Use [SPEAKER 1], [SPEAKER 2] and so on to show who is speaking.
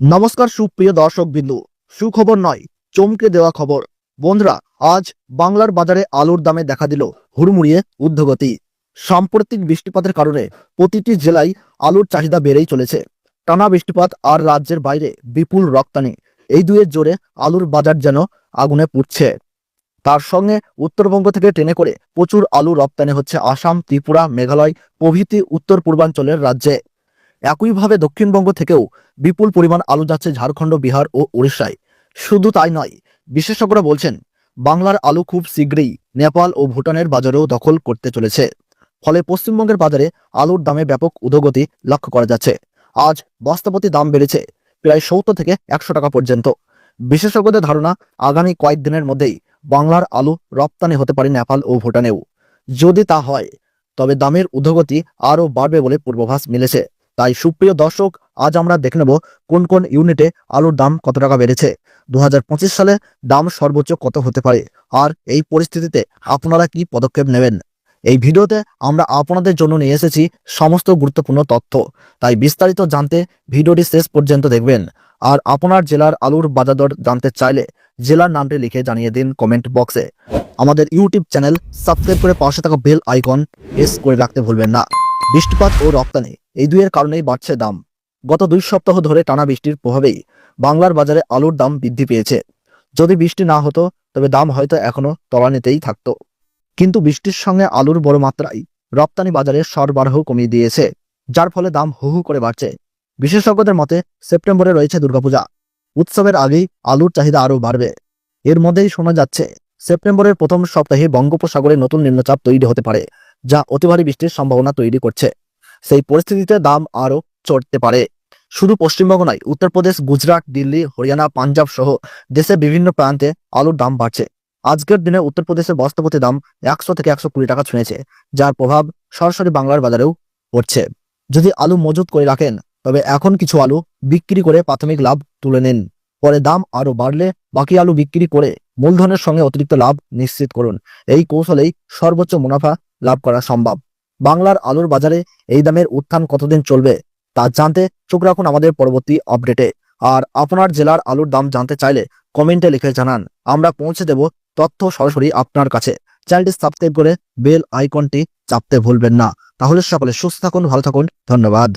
[SPEAKER 1] নমস্কার সুপ্রিয় দর্শক বিন্দু সুখবর নয়, চমকে দেওয়া খবর। বন্ধুরা, আজ বাংলার বাজারে আলুর দামে দেখা দিল হুড়মুড়িয়ে ঊর্ধ্বগতি। সাম্প্রতিক বৃষ্টিপাতের কারণে প্রতিটি জেলায় আলুর চাহিদা বেড়েই চলেছে। টানা বৃষ্টিপাত আর রাজ্যের বাইরে বিপুল রপ্তানি। এই দুয়ের জোরে আলুর বাজার যেন আগুনে পুড়ছে। তার সঙ্গে উত্তরবঙ্গ থেকে ট্রেনে করে প্রচুর আলু রপ্তানি হচ্ছে আসাম, ত্রিপুরা, মেঘালয় প্রভৃতি উত্তর পূর্বাঞ্চলের রাজ্যে। একইভাবে দক্ষিণবঙ্গ থেকেও বিপুল পরিমাণ আলু যাচ্ছে ঝাড়খণ্ড, বিহার ও উড়িষ্যায় শুধু তাই নয়, বিশেষজ্ঞরা বলছেন, বাংলার আলু খুব শীঘ্রই নেপাল ও ভুটানের বাজারেও দখল করতে চলেছে। ফলে পশ্চিমবঙ্গের বাজারে আলুর দামে ব্যাপক উদগতি লক্ষ্য করা যাচ্ছে। আজ বস্তাপতি দাম বেড়েছে প্রায় সত্তর থেকে একশো টাকা পর্যন্ত। বিশেষজ্ঞদের ধারণা, আগামী কয়েকদিনের মধ্যেই বাংলার আলু রপ্তানি হতে পারে নেপাল ও ভুটানেও। যদি তা হয়, তবে দামের ঊর্ধ্বগতি আরও বাড়বে বলে পূর্বাভাস মিলেছে। তাই সুপ্রিয় দর্শক, আজ আমরা দেখে নেব কোন কোন ইউনিটে আলুর দাম কত টাকা বেড়েছে। দু হাজার পঁচিশ সালে দাম সর্বোচ্চ কত হতে পারে? আর এই পরিস্থিতিতে আপনারা কি পদক্ষেপ নেবেন? এই ভিডিওতে আমরা আপনাদের জন্য নিয়ে এসেছি সমস্ত গুরুত্বপূর্ণ তথ্য। তাই বিস্তারিত জানতে ভিডিওটি শেষ পর্যন্ত দেখবেন। আর আপনার জেলার আলুর বাজার দর জানতে চাইলে জেলার নামটি লিখে জানিয়ে দিন কমেন্ট বক্সে। আমাদের ইউটিউব চ্যানেল সাবস্ক্রাইব করে পাশে থাকা বেল আইকন প্রেস করে রাখতে ভুলবেন না। বৃষ্টিপাত ও রপ্তানি, এই দুইয়ের কারণেই বাড়ছে দাম। গত দুই সপ্তাহ ধরে টানা বৃষ্টির প্রভাবেই বাংলার বাজারে আলুর দাম বৃদ্ধি পেয়েছে। যদি বৃষ্টি না হতো, তবে দাম হয়তো এখনও তলানিতেই থাকতো। কিন্তু বৃষ্টির সঙ্গে আলুর বড় মাত্রায় রপ্তানি বাজারে সরবরাহ কমিয়ে দিয়েছে, যার ফলে দাম হু হু করে বাড়ছে। বিশেষজ্ঞদের মতে, সেপ্টেম্বরে রয়েছে দুর্গাপূজা। উৎসবের আগেই আলুর চাহিদা আরও বাড়বে। এর মধ্যেই শোনা যাচ্ছে, সেপ্টেম্বরের প্রথম সপ্তাহে বঙ্গোপসাগরে নতুন নিম্নচাপ তৈরি হতে পারে। যা অতি ভারী বৃষ্টির সম্ভাবনা তৈরি করছে। সেই পরিস্থিতিতে দাম আরও চড়তে পারে। শুধু পশ্চিমবঙ্গ নয়, উত্তরপ্রদেশ, গুজরাট, দিল্লি, হরিয়ানা, পাঞ্জাব সহ দেশের বিভিন্ন প্রান্তে আলুর দাম বাড়ছে। আজকের দিনে উত্তরপ্রদেশের বস্তাপতি দাম একশো থেকে একশো কুড়ি টাকা ছুঁয়েছে, যার প্রভাব সরাসরি বাংলার বাজারেও পড়ছে। যদি আলু মজুত করে রাখেন, তবে এখন কিছু আলু বিক্রি করে প্রাথমিক লাভ তুলে নিন। পরে দাম আরও বাড়লে বাকি আলু বিক্রি করে মূলধনের সঙ্গে অতিরিক্ত লাভ নিশ্চিত করুন। এই কৌশলেই সর্বোচ্চ মুনাফা লাভ করা সম্ভব। বাংলার আলুর বাজারে এই দামের উত্থান কতদিন চলবে, তা জানতে চোখ রাখুন আমাদের পরবর্তী আপডেটে। আর আপনার জেলার আলুর দাম জানতে চাইলে কমেন্টে লিখে জানান। আমরা পৌঁছে দেব তথ্য সরাসরি আপনার কাছে। চ্যানেলটি সাবস্ক্রাইব করে বেল আইকনটি চাপতে ভুলবেন না। তাহলে সকলে সুস্থ থাকুন, ভালো থাকুন, ধন্যবাদ।